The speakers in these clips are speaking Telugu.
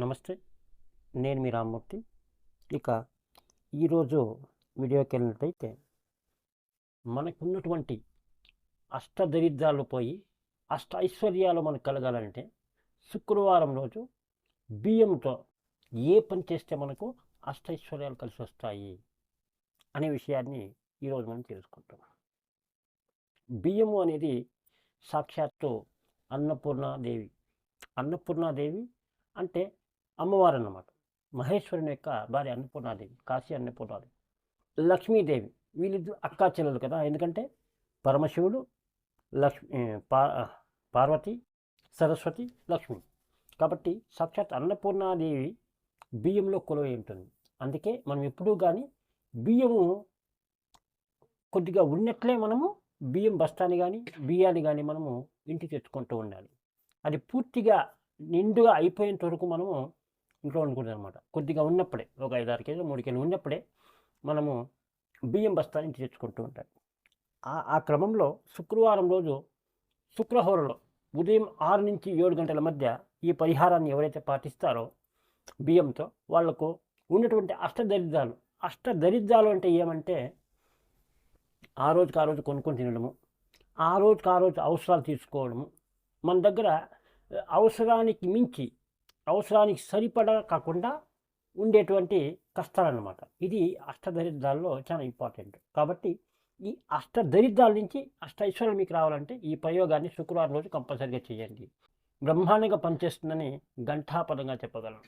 నమస్తే నేను మీ రామ్మూర్తి. ఇక ఈరోజు వీడియోకి వెళ్ళినట్టయితే మనకున్నటువంటి అష్టదరిద్రాలు పోయి అష్ట ఐశ్వర్యాలు మనకు కలగాలంటే శుక్రవారం రోజు బియ్యంతో ఏ పని చేస్తే మనకు అష్ట ఐశ్వర్యాలు కలిసి వస్తాయి అనే విషయాన్ని ఈరోజు మనం తెలుసుకుంటాం బియ్యము అనేది సాక్షాత్తు అన్నపూర్ణాదేవి. అన్నపూర్ణాదేవి అంటే అమ్మవారు అన్నమాట మహేశ్వరుని యొక్క భార్య అన్నపూర్ణాదేవి కాశీ అన్నపూర్ణాదేవి. లక్ష్మీదేవి వీళ్ళిద్దరు అక్కా చెల్లెలు కదా. ఎందుకంటే పరమశివుడు లక్ష్మి పా పార్వతి సరస్వతి లక్ష్మి. కాబట్టి సాక్షాత్ అన్నపూర్ణాదేవి బియ్యంలో కొలువై ఉంటుంది. అందుకే మనం ఎప్పుడూ కానీ బియ్యము కొద్దిగా ఉన్నట్లే మనము బియ్యం బస్తాని కానీ బియ్యాన్ని కానీ మనము ఇంటికి తెచ్చుకుంటూ ఉండాలి. అది పూర్తిగా నిండుగా అయిపోయేంత వరకు మనము ఇంట్లో వండుకుంటాం అనమాట కొద్దిగా ఉన్నప్పుడే ఒక ఐదు ఆరు కేజీలు మూడు కేజీలు ఉన్నప్పుడే మనము బియ్యం బస్తా నుంచి తెచ్చుకుంటూ ఉంటాం. ఆ ఆ క్రమంలో శుక్రవారం రోజు శుక్రహోరలో ఉదయం ఆరు నుంచి ఏడు గంటల మధ్య ఈ పరిహారాన్ని ఎవరైతే పాటిస్తారో బియ్యంతో వాళ్ళకు ఉన్నటువంటి అష్టదరిద్రాలు. అష్టదరిద్రాలు అంటే ఏమంటే ఆ రోజుకి ఆ రోజు కొనుక్కొని తినడము ఆ రోజుకి ఆ రోజు అవసరాలు తీసుకోవడము. మన దగ్గర అవసరానికి మించి అవసరానికి సరిపడా కాకుండా ఉండేటువంటి కష్టాలన్నమాట. ఇది అష్టదరిద్రాల్లో చాలా ఇంపార్టెంట్. కాబట్టి ఈ అష్టదరిద్రాల నుంచి అష్టైశ్వర్యం మీకు రావాలంటే ఈ ప్రయోగాన్ని శుక్రవారం రోజు కంపల్సరిగా చేయండి. బ్రహ్మాండంగా పనిచేస్తుందని ఘంటాపదంగా చెప్పగలను.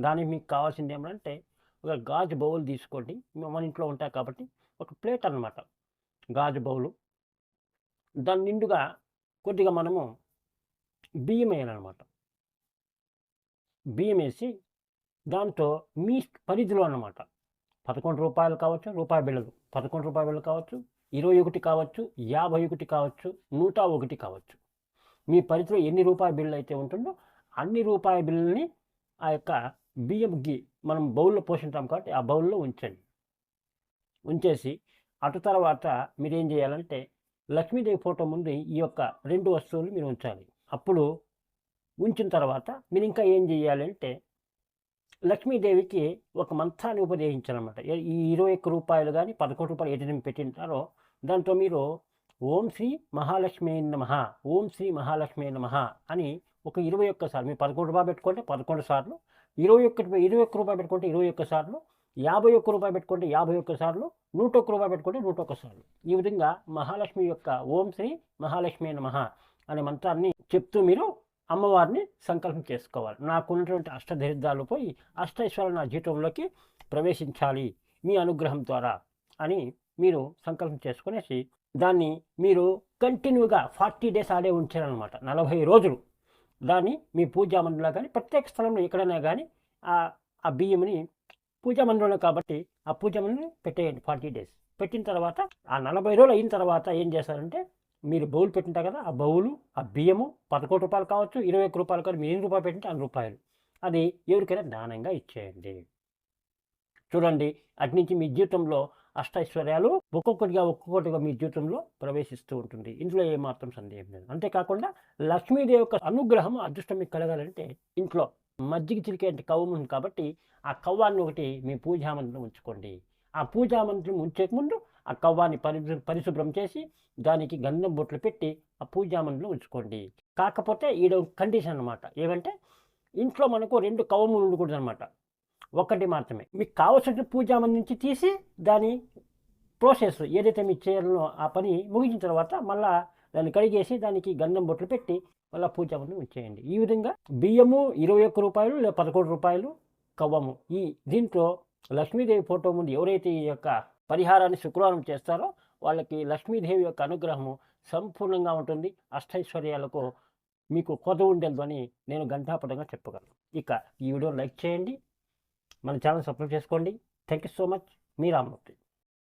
దానికి మీకు కావాల్సింది ఏమంటే ఒక గాజు బౌల్ తీసుకోండి. మన ఇంట్లో ఉంటాయి కాబట్టి ఒక ప్లేట్ అన్నమాట. గాజు బౌలు. దాని నిండుగా కొద్దిగా మనము బియ్యం వేయాలన్నమాట. బియ్యం వేసి దాంతో మీ పరిధిలో అన్నమాట. పదకొండు రూపాయలు కావచ్చు రూపాయి బిళ్ళలు. పదకొండు రూపాయి బిళ్ళలు కావచ్చు ఇరవై ఒకటి కావచ్చు యాభై ఒకటి కావచ్చు నూట ఒకటి కావచ్చు. మీ పరిధిలో ఎన్ని రూపాయల బిల్లు అయితే ఉంటుందో అన్ని రూపాయి బిళ్ళని ఆ యొక్క బియ్యం గి మనం బౌల్లో పోషింటాం కాబట్టి ఆ బౌల్లో ఉంచండి. ఉంచేసి అటు తర్వాత మీరు ఏం చేయాలంటే లక్ష్మీదేవి ఫోటో ముందు ఈ యొక్క రెండు వస్తువులు మీరు ఉంచాలి. అప్పుడు ఉంచిన తర్వాత మీరు ఇంకా ఏం చేయాలంటే లక్ష్మీదేవికి ఒక మంత్రాన్ని ఉపదేశించాలన్నమాట. ఈ ఇరవై ఒక్క రూపాయలు కానీ పదకొండు రూపాయలు ఏదైనా పెట్టింటారో దాంట్లో మీరు ఓం శ్రీ మహాలక్ష్మి నమః ఓం శ్రీ మహాలక్ష్మి నమః అని ఒక ఇరవై ఒక్కసార్లు మీరు పదకొండు రూపాయలు పెట్టుకుంటే పదకొండు సార్లు ఇరవై ఒక్క ఇరవై ఒక్క రూపాయలు పెట్టుకుంటే ఇరవై ఒక్క సార్లు యాభై ఒక్క రూపాయలు పెట్టుకుంటే యాభై ఒక్క సార్లు నూట ఒక్క రూపాయలు పెట్టుకుంటే నూట ఒక్క సార్లు. ఈ విధంగా మహాలక్ష్మి యొక్క ఓం శ్రీ మహాలక్ష్మి నమః అనే మంత్రాన్ని చెప్తూ మీరు అమ్మవారిని సంకల్పం చేసుకోవాలి. నాకున్నటువంటి అష్టదరిద్రాలు పోయి అష్టైశ్వర్యాలు నా జీవితంలోకి ప్రవేశించాలి మీ అనుగ్రహం ద్వారా అని మీరు సంకల్పం చేసుకునేసి దాన్ని మీరు కంటిన్యూగా ఫార్టీ డేస్ ఆడే ఉంచారనమాట నలభై రోజులు దాన్ని మీ పూజా మందిరంలో కానీ ప్రత్యేక స్థలంలో ఎక్కడైనా కానీ ఆ బియ్యంని పూజా మందిరంలో కాబట్టి ఆ పూజా మందిరం పెట్టేయండి ఫార్టీ డేస్. పెట్టిన తర్వాత ఆ నలభై రోజులు అయిన తర్వాత ఏం చేస్తారంటే మీరు బౌల్ పెట్టుంటారు కదా ఆ బౌలు ఆ బియ్యము పదకొండు రూపాయలు కావచ్చు ఇరవై ఒక్క రూపాయలు కావచ్చు మీరు ఎన్ని రూపాయలు పెట్టింటే అన్ని రూపాయలు. అది ఎవరికైనా దానంగా ఇచ్చేయండి. చూడండి అటు నుంచి మీ జీవితంలో అష్టైశ్వర్యాలు ఒక్కొక్కటిగా ఒక్కొక్కటిగా మీ జీవితంలో ప్రవేశిస్తూ ఉంటుంది. ఇంట్లో ఏమాత్రం సందేహం లేదు. అంతేకాకుండా లక్ష్మీదేవి యొక్క అనుగ్రహం అదృష్టం మీకు కలగాలంటే ఇంట్లో మజ్జిగ చిలికే కవ్వం ఉంది కాబట్టి ఆ కవ్వాన్ని ఒకటి మీ పూజామంత్రం ఉంచుకోండి. ఆ పూజామంత్రం ఉంచేకముందు ఆ కవ్వాన్ని పరిశు పరిశుభ్రం చేసి దానికి గంధం బొట్లు పెట్టి ఆ పూజామన్లు ఉంచుకోండి. కాకపోతే ఈడ కండిషన్ అనమాట ఏమంటే ఇంట్లో మనకు రెండు కవ్వములు ఉండకూడదు అనమాట ఒకటి మాత్రమే. మీకు కావలసిన పూజామన్ నుంచి తీసి దాని ప్రాసెస్ ఏదైతే మీకు చేయాలనో ఆ పని ముగించిన తర్వాత మళ్ళా దాన్ని కడిగేసి దానికి గంధం బొట్లు పెట్టి మళ్ళీ పూజామంది ఉంచేయండి. ఈ విధంగా బియ్యము ఇరవై ఒక్క రూపాయలు లేదా పదకొండు రూపాయలు కవ్వము. ఈ దీంట్లో లక్ష్మీదేవి ఫోటో ముందు ఎవరైతే ఈ యొక్క పరిహారాన్ని శుక్రవారం చేస్తారో వాళ్ళకి లక్ష్మీదేవి యొక్క అనుగ్రహము సంపూర్ణంగా ఉంటుంది. అష్టైశ్వర్యాలకు మీకు కొద ఉండదు అని నేను గంటాపటంగా చెప్పగలను. ఇక ఈ వీడియో లైక్ చేయండి. మన ఛానల్ సబ్స్క్రైబ్ చేసుకోండి. Thank you so much. Me Ramurthy